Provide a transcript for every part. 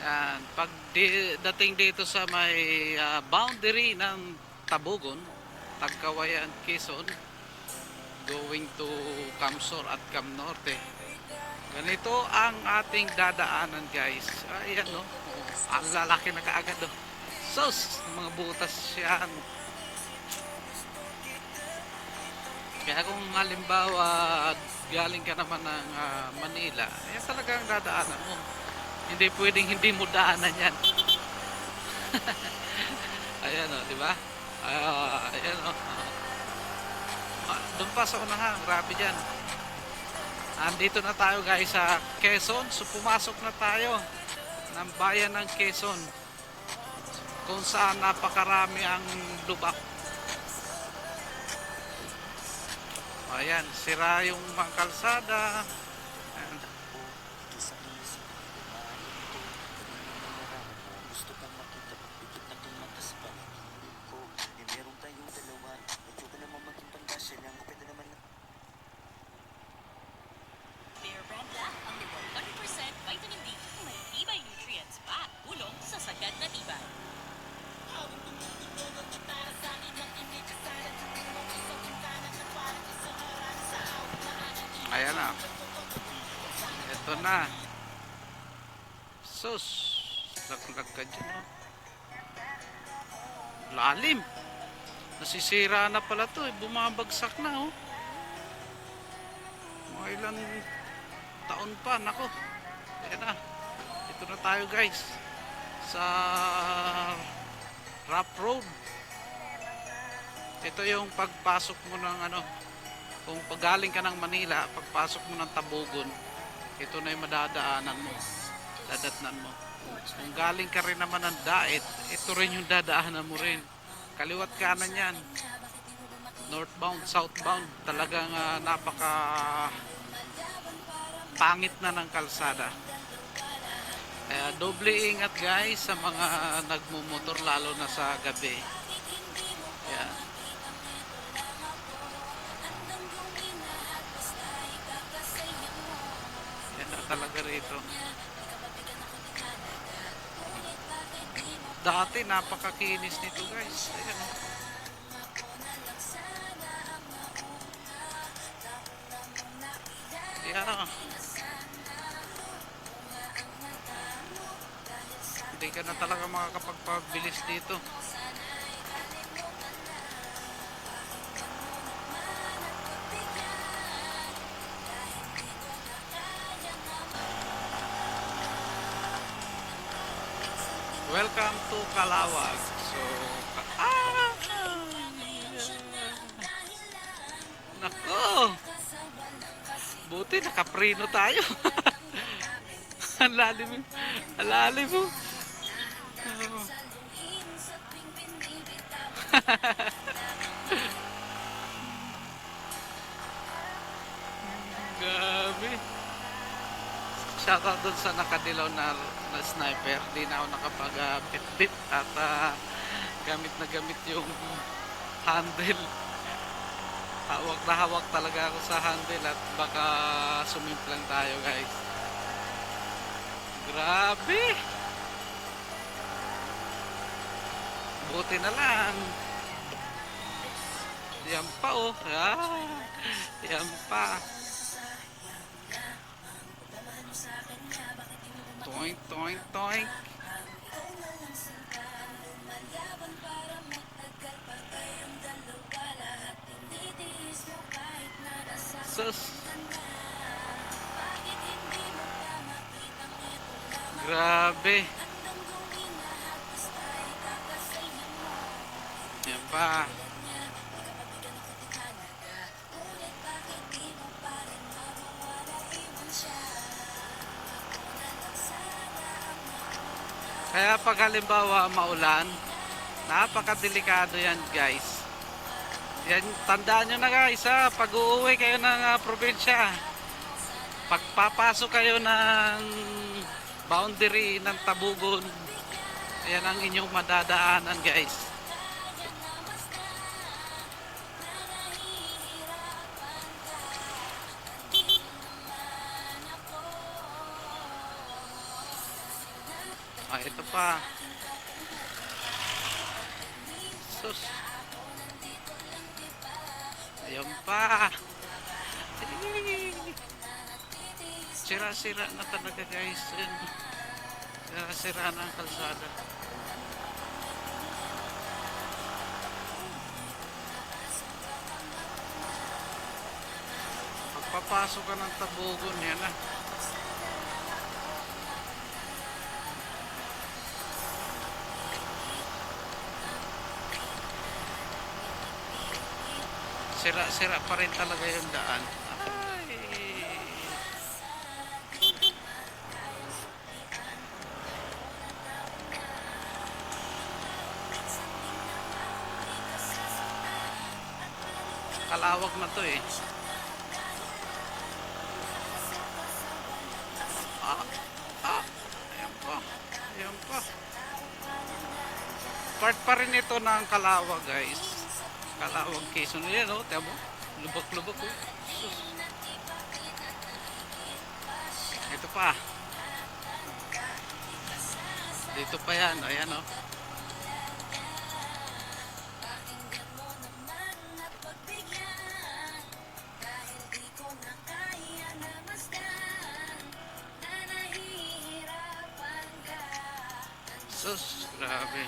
Yan. Pag di, dating dito sa may ah, boundary ng Tabugon, Tagkawayan, Quezon, going to Camsor at Cam Norte. Ganito ang ating dadaanan guys. Ayan no. Oh, ang lalaki na kaagad no. Sus, mga butas yan. Kaya kung halimbawa galing ka naman ng ah, Manila, yan talaga ang dadaanan mo. Hindi pwedeng hindi mo daanan yan. ayan o, di ba? Ah, ayan o. Ah, doon pa sa unahan, grabe dyan. Andito na tayo guys sa Quezon. So pumasok na tayo ng bayan ng Quezon. Kung saan napakarami ang lubak. Ayan, sira yung mga kalsada. Na. Sus. Laglag ka dyan. Oh. Lalim. Nasisira na pala to. Eh. Bumabagsak na. Oh. Mga ilan taon pa. Nako. Ayan na. Ito na tayo guys. Sa rough road. Ito yung pagpasok mo ng ano, kung pagaling ka ng Manila, pagpasok mo ng Tabugon, ito na yung madadaanan mo. Dadatnan mo. Kung galing ka rin naman ng Daet, ito rin yung dadaanan mo rin. Kaliwat kanan yan. Northbound, southbound. Talagang ah, napaka pangit na ng kalsada. Kaya doble ingat guys sa mga nagmumotor lalo na sa gabi. Rito. Dati napakakinis nito guys. Ayan. oh. Yeah. Hindi ka na talaga makakapagpabilis dito. Welcome to Kalawag. So, ah! Nako! Buti nakaprino tayo. Ang lalim. Ang lalim mo. Oh. Gabi. Shoutout dun sa nakadilaw na, na sniper. Di na ako nakapag-bit-bit at ah, gamit na gamit yung handle. Hawak na hawak talaga ako sa handle at baka sumimplang tayo guys. Grabe! Buti na lang. Yan pa oh. Ah, yan pa. Toink, toink, toink. Sus. Grabe. Yan pa. Kaya pag halimbawa maulan, napakadelikado yan guys. Yan, tandaan nyo na guys ha, pag uuwi kayo ng ah, probinsya, pagpapasok kayo ng boundary ng Tabugon, yan ang inyong madadaanan guys. Ito pa. Sus. Ayan pa. Sira-sira na talaga guys. Sira-sira na ang kalsada. Pagpapasok ka ng tabugon yan ah. Sira-sira pa rin talaga yung daan. Ay. Kalawag na to eh. Ah, ah, ayan pa. Ayan pa. Part pa rin ito ng Kalawag guys. Kalawag Quezon. Yan o, oh, tiyan mo. Lubak-lubak oh. Sus. Ito pa. Dito pa yan. Ayan oh. Sus, grabe.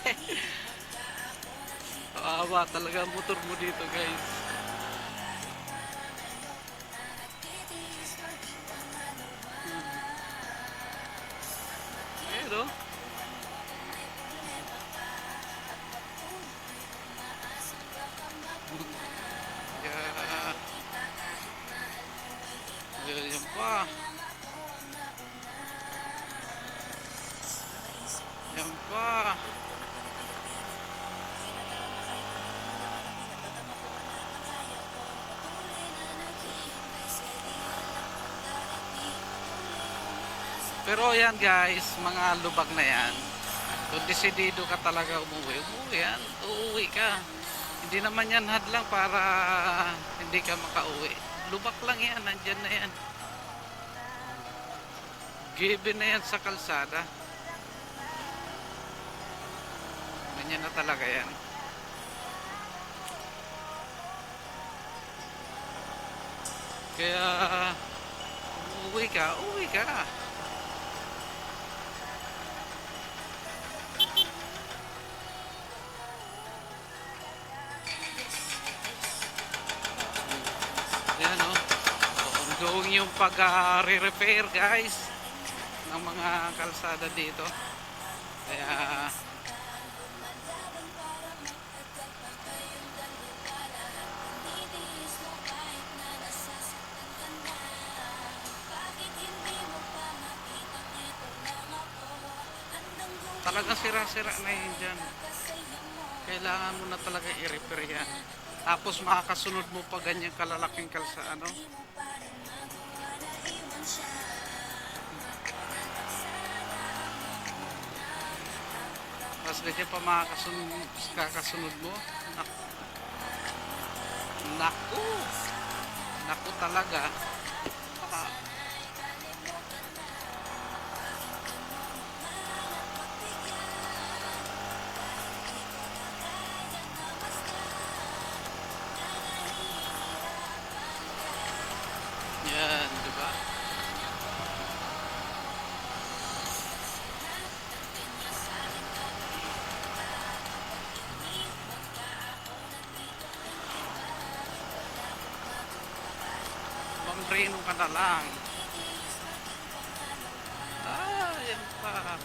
Kawawa talaga ang motor mo dito guys. Pero yan guys, mga lubag na yan. Kung desidido ka talaga umuwi, umuwi yan. Uuwi ka. Hindi naman yan hadlang para hindi ka makauwi. Lubak lang yan, nandyan na yan. Given na yan sa kalsada. Ganyan na talaga yan. Kaya, uuwi ka, uuwi ka. Yung pag-re-repair guys ng mga kalsada dito. Kaya talagang sira-sira na yun dyan. Kailangan mo na talaga i-repair yan. Tapos makakasunod mo pa ganyan kalalaking kalsa ano. Ganyan pa makakasunod, kakasunod mo. Naku. Naku. Talaga. Ah. Mambrino ka na lang. Ah, yan pa.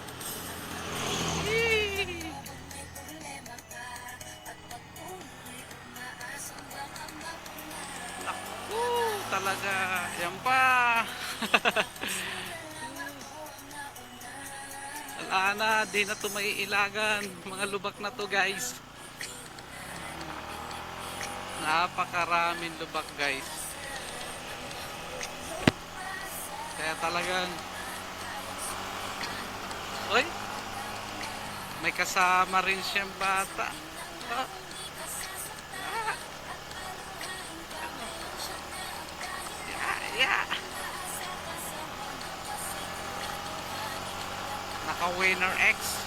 Yee! Naku, talaga. Yan pa. Wala na, di na to may ilagan. Mga lubak na to guys. Napakaraming lubak guys. Kaya talagang Oy! May kasama rin siyang bata. Ah. Ah. Yeah! Naka-winner X.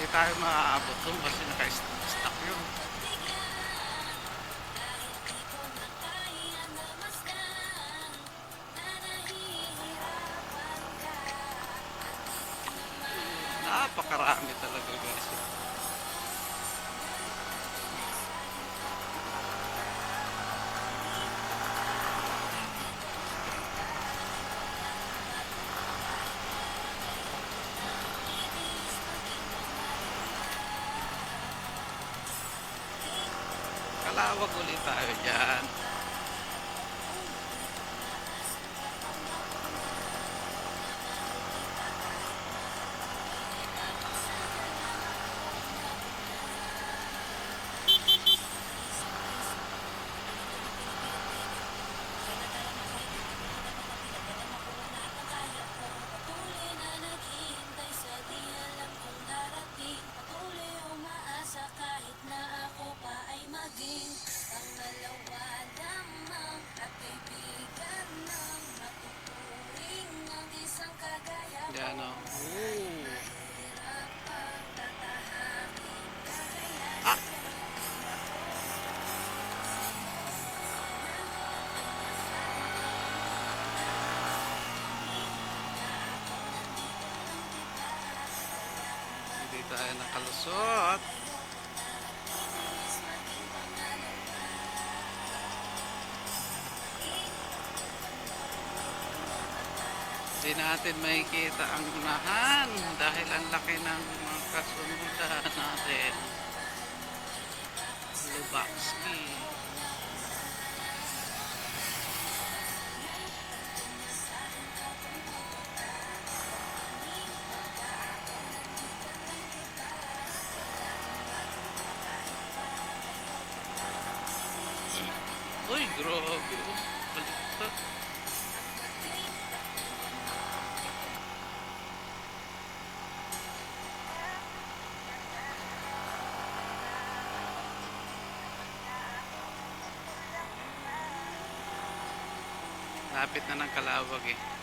Hindi tayo maaabot doon kasi naka-stuck yun. Napakarami talaga guys. Kalawag ulit tayo dyan. Tayo nakalusot. Hindi natin makikita ang unahan dahil ang laki ng mga kasunod natin. Lubaksky. Lapit na ng kalawag eh.